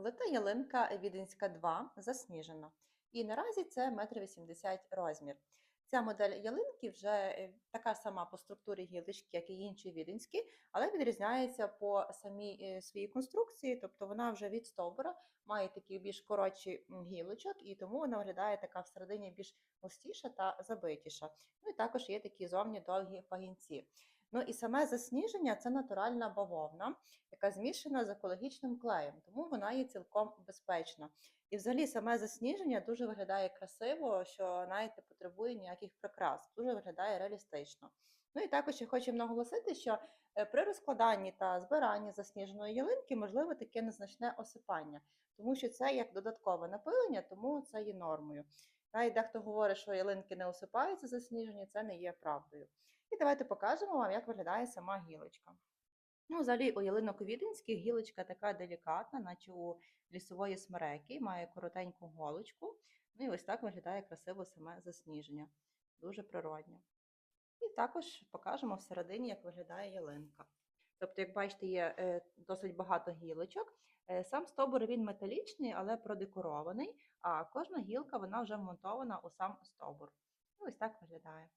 Лита ялинка Віденська 2 засніжена. І наразі це 1,80 м розмір. Ця модель ялинки вже е, така сама по структурі гілочки, як і інші віденські, але відрізняється по самій е, своїй конструкції, тобто вона вже від стовбура має такі більш коротші гілочок, і тому вона виглядає така всередині більш густіша та забитіша. Ну і також є такі зовні довгі пагінці. Ну і саме засніження це натуральна бавовна, яка змішана з екологічним клеєм, тому вона є цілком безпечна. І взагалі саме засніження дуже виглядає красиво, що навіть не потребує ніяких прикрас, дуже виглядає реалістично. Ну і також я хочу наголосити, що е, при розкладанні та збиранні засніженої ялинки можливо таке незначне осипання, тому що це як додаткове напилення, тому це є нормою. Навіть дехто говорить, що ялинки не осипаються засніжені, це не є правдою. І давайте покажемо вам, як виглядає сама гілочка. Ну, взагалі, у ялинок віденських гілочка така делікатна, наче у лісової смереки, має коротеньку голочку. Ну і ось так виглядає красиво саме засніження. Дуже природньо. І також покажемо всередині, як виглядає ялинка. Тобто, як бачите, є е, досить багато гілочок. Е, Сам стовбур він металічний, але продекорований, а кожна гілка вона вже вмонтована у сам стовбур. Ну, ось так виглядає.